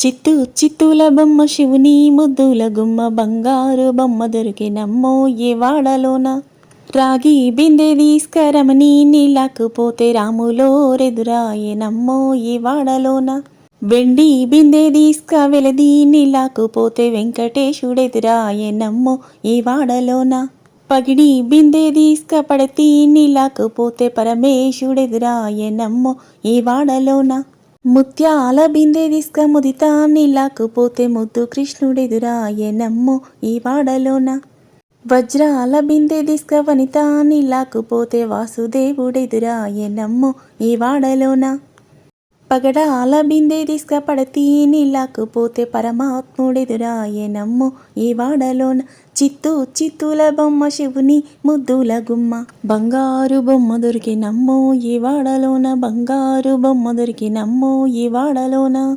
చిత్తు చిత్తుల బొమ్మ శివుని ముద్దుల గుమ్మ బంగారు బొమ్మ దొరికినమ్మో ఏ వాడలోన? రాగి బిందె తీసుకరమని నీళ్ళకపోతే రాములో రెదురాయనమ్మో ఏ వాడలోన? వెండి బిందె తీసుక వెలది నీళ్ళకపోతే వెంకటేశుడెదురాయనమ్మో ఈ వాడలోన? పగిడి బిందె తీసుక పడతి నీళ్ళకపోతే పరమేశుడెదురాయనమ్మో ఈ వాడలోన? ముత్యాల బిందె దిస్క ముదిత లాక్కుపోతే ముద్దు కృష్ణుడెదురాయనమ్మో ఈ వాడలోన. వజ్రాల బిందె దిస్క వనిత నీళ్ళకపోతే వాసుదేవుడెదురాయనమ్మో ఈ వాడలోన. పగడాల బిందె తీసుక పడతి నీళ్ళకపోతే పరమాత్ముడెదురాయనమ్మో ఈ వాడలోన? చిత్తు చిత్తుల బొమ్మ శివుని ముద్దుల గుమ్మ. బంగారు బొమ్మ దొరికినమ్మో ఈ వాడలోన? బంగారు బొమ్మ దొరికినమ్మో ఈ వాడలోన?